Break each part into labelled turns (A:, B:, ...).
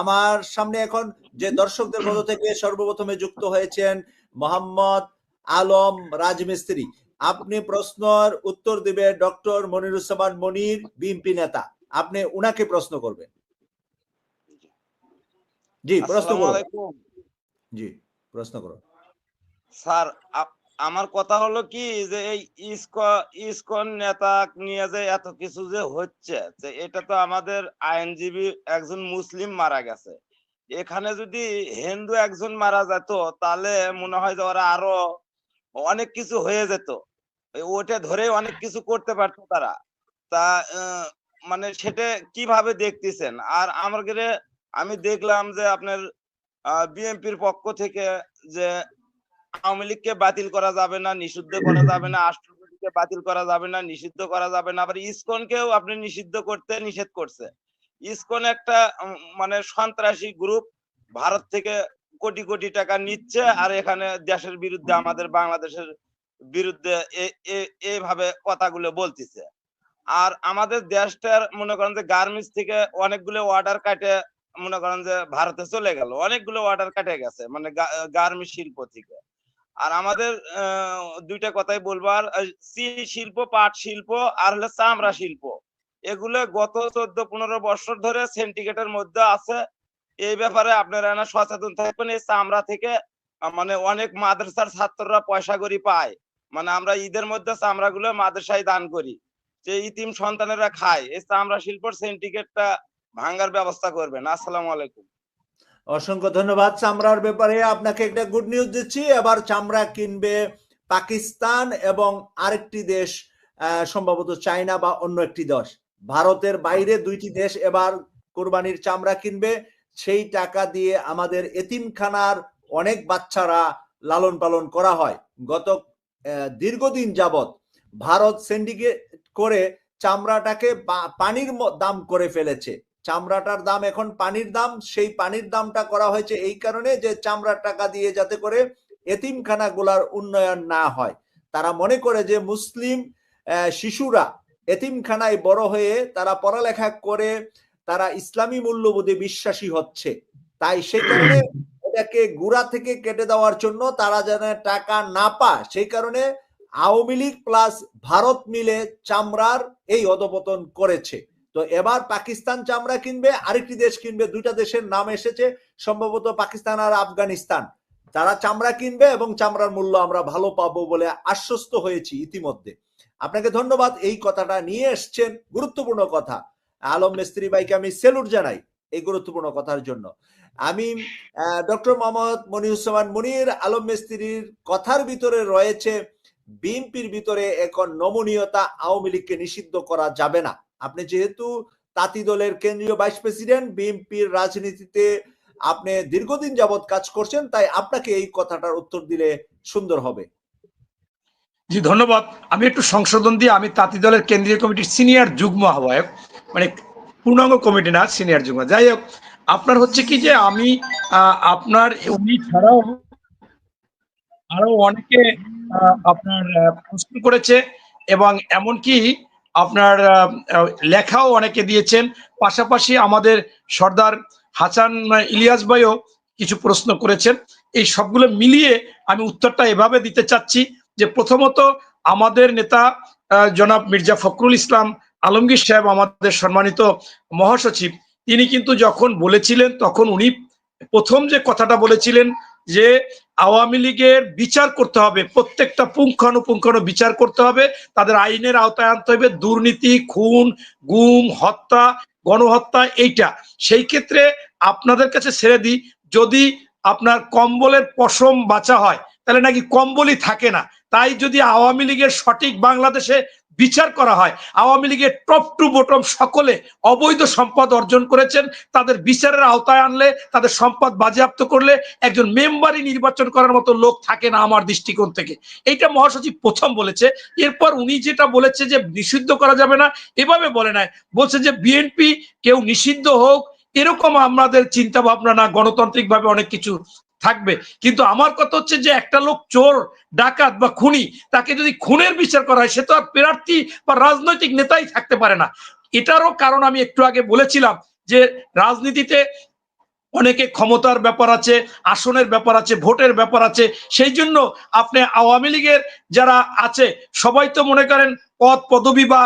A: আমার সামনে এখন যে দর্শকদের মধ্য থেকে সর্বপ্রথমে যুক্ত হয়েছেন মোহাম্মদ আলম রাজমিস্ত্রি। আপনি প্রশ্নের উত্তর দিবে ডক্টর মনিরুজ্জামান মনির বিএনপি নেতা। আপনি উনাকে প্রশ্ন করবেন। জি প্রশ্ন করুন। জি প্রশ্ন করুন।
B: স্যার আমার কথা হলো কি যে এই ইসকন নেতা নিয়ে যে এত কিছু যে হচ্ছে, যে এটা তো আমাদের আইনজীবী একজন মুসলিম মারা গেছে। এখানে যদি হিন্দু একজন মারা যেত, তাহলে মনে হয় যে ওরা আরও অনেক কিছু হয়ে যেত। ওটা ধরে অনেক কিছু করতে পারতো তারা। তা মানে সেটা কীভাবে দেখতেছেন? আর আমার আমি দেখলাম যে আপনার বিএনপির পক্ষ থেকে যে আওয়ামী লীগকে বাতিল করা যাবে না, নিষিদ্ধ করা যাবে না, রাষ্ট্রপতিকে বাতিল করা যাবে না, নিষিদ্ধ করা যাবে না। আবার ইসকনকেও আপনি নিষিদ্ধ করতে নিষেধ করছে। ইসকন একটা মানে সন্ত্রাসী গ্রুপ ভারত থেকে কোটি কোটি টাকা নিচ্ছে আর এখানে দেশের বিরুদ্ধে, আমাদের বাংলাদেশের বিরুদ্ধে এ- এ- এইভাবে কথাগুলো বলতেছে। আর আমাদের দেশটার, মনে করেন যে গার্মেন্টস থেকে অনেকগুলো অর্ডার কাটে, মনে করেন যে ভারতে চলে গেল। অনেকগুলো অর্ডার কাটে গেছে মানে গার্মেন্টস শিল্প থেকে। আর আমাদের দুইটা কথাই বলব। আর শিল্প, পাট শিল্প, আর হলো চামড়া শিল্প। এগুলো গত চোদ্দ, পনেরো বছর ধরে সেন্টিকেটের মধ্যে আছে। এই ব্যাপারে আপনারা না সচেতন থাকবেন এই চামড়া থেকে মানে অনেক মাদ্রাসার ছাত্ররা পয়সা করি পায়। মানে আমরা ঈদের মধ্যে চামড়া গুলো মাদ্রাসায় দান করি। যে ইতিম সন্তানেরা খায়। এই চামড়া শিল্পর সেন্টিকেটটা ভাঙ্গার ব্যবস্থা করবেন। আসসালামু আলাইকুম।
A: অসংখ্য ধন্যবাদ চামড়ার ব্যাপারে। আপনাকে একটা গুড নিউজ দিচ্ছি। এবার চামড়া কিনবে পাকিস্তান এবং আরেকটি দেশ সম্ভবত চায়না বা অন্য একটি দেশ। ভারতের বাইরে দুইটি দেশ এবার কোরবানির চামড়া কিনবে। সেই টাকা দিয়ে আমাদের এতিমখানার অনেক বাচ্চারা লালন পালন করা হয়। গত দীর্ঘদিন যাবত ভারত সিন্ডিকেট করে চামড়াটাকে পানির দাম করে ফেলেছে। চামড়াটার দাম এখন পানির দাম, সেই পানির দামটা করা হয়েছে এই কারণে যে চামড়ার টাকা দিয়ে যাতে করে এতিমখানা গুলার উন্নয়ন না হয়। তারা মনে করে যে মুসলিম শিশুরা এতিমখানায় বড় হয়ে তারা পড়ালেখা করে তারা ইসলামী মূল্যবোধে বিশ্বাসী হচ্ছে। তাই সেই কারণে এটাকে গুড়া থেকে কেটে দেওয়ার জন্য তারা যেন টাকা না পায়, সেই কারণে আওয়ামী লীগ প্লাস ভারত মিলে চামড়ার এই অধপতন করেছে। তো এবার পাকিস্তান চামড়া কিনবে, আরেকটি দেশ কিনবে, দুইটা দেশের নাম এসেছে, সম্ভবত পাকিস্তান আর আফগানিস্তান। তারা চামড়া কিনবে এবং চামড়ার মূল্য আমরা ভালো পাবো বলে আশ্বস্ত হয়েছি ইতিমধ্যে। আপনাকে ধন্যবাদ, এই কথাটা নিয়ে এসছেন গুরুত্বপূর্ণ কথা। আলম মিস্ত্রি ভাইকে আমি সেলুট জানাই এই গুরুত্বপূর্ণ কথার জন্য। আমি ডক্টর মোহাম্মদ মনিরুজ্জামান মনির আলম মিস্ত্রির কথার ভিতরে রয়েছে, বিএনপির ভিতরে এখন নমনীয়তা আওয়ামী লীগকে নিষিদ্ধ করা যাবে না। আপনি যেহেতু তাঁতি দলের কেন্দ্রীয় ভাইস প্রেসিডেন্ট বিএনপির রাজনীতিতে আপনি দীর্ঘদিন যাবৎ কাজ করছেন, তাই আপনাকে এই কথাটার উত্তর দিলে সুন্দর হবে।
C: জি, ধন্যবাদ। আমি একটু সংশোধন দিয়ে আমি তাঁতি দলের কেন্দ্রীয় কমিটির সিনিয়র যুগ্ম আহ্বায়ক মানে পূর্ণাঙ্গ কমিটি না, সিনিয়র যুগ্ম। যাই হোক, আপনার হচ্ছে কি যে আমি আপনার, উনি ছাড়াও আরও অনেকে আপনার প্রশ্ন করেছে এবং এমনকি আপনার লেখাও অনেকে দিয়েছেন। পাশাপাশি আমাদের সর্দার হাসান ইলিয়াস ভাইও কিছু প্রশ্ন করেছেন। এই সবগুলো মিলিয়ে আমি উত্তরটা এভাবে দিতে চাচ্ছি যে প্রথমত আমাদের নেতা জনাব মির্জা ফখরুল ইসলাম আলমগীর সাহেব, আমাদের সম্মানিত মহাসচিব, তিনি কিন্তু যখন বলেছিলেন তখন উনি প্রথম যে কথাটা বলেছিলেন যে আওয়ামী লীগের বিচার করতে হবে, প্রত্যেকটা পুঙ্খানুপুঙ্খানু বিচার করতে হবে, তাদের আইনের আওতায় আনতে হবে, দুর্নীতি, খুন, গুম, হত্যা, গণহত্যা, এইটা। সেই ক্ষেত্রে আপনাদের কাছে ছেড়ে দিই, যদি আপনার কম্বলের পশম বাঁচা হয়, তাহলে নাকি কম্বলই থাকে না। তাই যদি আওয়ামী লীগের সঠিক বাংলাদেশে বিচার করা হয়। আওয়ামী লীগের টপ টু বটম সকলে অবৈধ সম্পদ অর্জন করেছেন। তাদের বিচারের আওতায় আনলে, তাদের সম্পদ বাজেয়াপ্ত করলে একজন মেম্বারই নির্বাচন করার মতো লোক থাকে না আমার দৃষ্টিকোণ থেকে। এইটা মহাসচিব প্রথম বলেছে। এরপর উনি যেটা বলেছে যে নিষিদ্ধ করা যাবে না, এভাবে বলে নাই। বলছে যে বিএনপি কেউ নিষিদ্ধ হোক, এরকম আমাদের চিন্তা ভাবনা না গণতান্ত্রিক ভাবে অনেক কিছু থাকবে। কিন্তু আমার কথা হচ্ছে যে একটা লোক চোর, ডাকাত বা খুনি, তাকে যদি খুনের বিচার করা হয়, সে তো আর প্রার্থী বা রাজনৈতিক নেতাই থাকতে পারে না। এটারও কারণ আমি একটু আগে বলেছিলাম যে রাজনীতিতে অনেকে ক্ষমতার ব্যাপার আছে, আসনের ব্যাপার আছে, ভোটের ব্যাপার আছে। সেই জন্য আপনি আওয়ামী লীগের যারা আছে, সবাই তো মনে করেন পদ, পদবি বা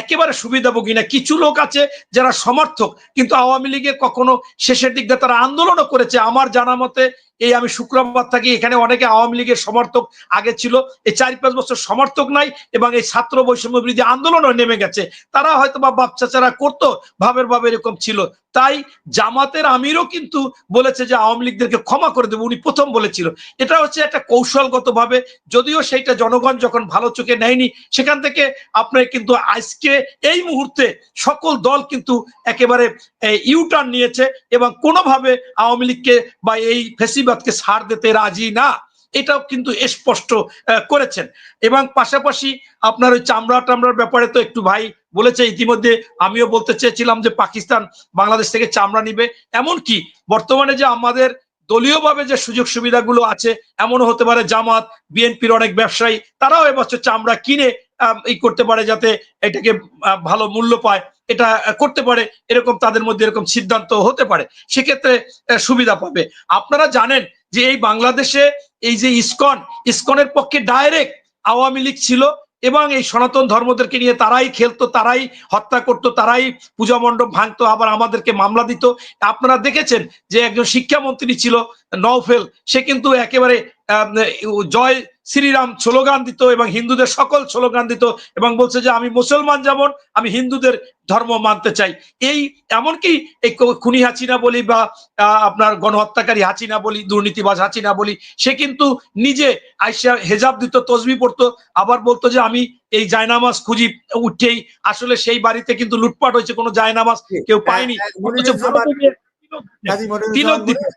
C: একেবারে সুবিধাভোগী না। কিছু লোক আছে যারা সমর্থক, কিন্তু আওয়ামী লীগের কখনো শেষের দিক দিয়ে তারা আন্দোলনও করেছে। আমার জানা মতে এই আমি শুক্রবার থাকি, এখানে অনেকে আওয়ামী লীগের সমর্থক আগে ছিল, এই চার পাঁচ বছর সমর্থক নাই এবং এই ছাত্র বৈষম্য বিরোধী আন্দোলনও নেমে গেছে। তারা হয়তো বা বাচ্চাচারা করতো, ভাবের ভাবে এরকম ছিল। তাই জামাতের আমিরও কিন্তু বলেছে যে আওয়ামী লীগদেরকে ক্ষমা করে দেবো, উনি প্রথম বলেছিল। এটা হচ্ছে একটা কৌশলগত ভাবে যদিও সেইটা জনগণ যখন ভালো চোখে নেয়নি, সেখান থেকে আপনার কিন্তু আজকে এই মুহূর্তে সকল দল কিন্তু একেবারে ইউটার্ন নিয়েছে এবং কোনোভাবে আওয়ামী লীগকে বা এই ফেসিবাদকে ছাড় দিতে রাজি না। এটাও কিন্তু স্পষ্ট করেছেন। এবং পাশাপাশি আপনার ওই চামড়া টামড়ার ব্যাপারে তো একটু ভাই বলেছে, ইতিমধ্যে আমিও বলতে চেয়েছিলাম যে পাকিস্তান বাংলাদেশ থেকে চামড়া নিবে। এমন কি বর্তমানে যে আমাদের দলীয়ভাবে যে সুযোগ সুবিধাগুলো আছে, এমনও হতে পারে জামাত, বিএনপির অনেক ব্যবসায়ী, তারাও এবছর চামড়া কিনে আহ, ই করতে পারে যাতে এটাকে ভালো মূল্য পায় এটা করতে পারে এরকম তাদের মধ্যে এরকম সিদ্ধান্ত হতে পারে সেক্ষেত্রে সুবিধা পাবে। আপনারা জানেন যে এই বাংলাদেশে এই যে ইসকন ইসকনের পক্ষে ডাইরেক্ট আওয়ামী লীগ ছিল এবং এই সনাতন ধর্মদেরকে নিয়ে তারাই খেলতো তারাই হত্যা করতো তারাই পূজা মণ্ডপ ভাঙতো আবার আমাদেরকে মামলা দিত। আপনারা দেখেছেন যে একজন শিক্ষামন্ত্রী ছিল নওফেল সে কিন্তু একেবারে জয় শ্রীরাম স্লোগান দিত এবং হিন্দুদের সকল স্লোগান দিত এবং বলছে যে আমি মুসলমান যেমন আমি হিন্দুদের ধর্ম মানতে চাই। এই এমনকি এই খুনি হাসিনা বলি বা আপনার গণহত্যাকারী হাসিনা বলি দুর্নীতিবাজ হাসিনা বলি সে কিন্তু নিজে আইসা হেজাব দিত তসবি পড়তো আবার বলতো যে আমি এই জায়নামাজ খুঁজি উঠেই আসলে সেই বাড়িতে কিন্তু লুটপাট হয়েছে কোনো জায়নামাজ কেউ পায়নি।
A: হ্যাঁ,
C: গিয়ে তিলক দিতেন।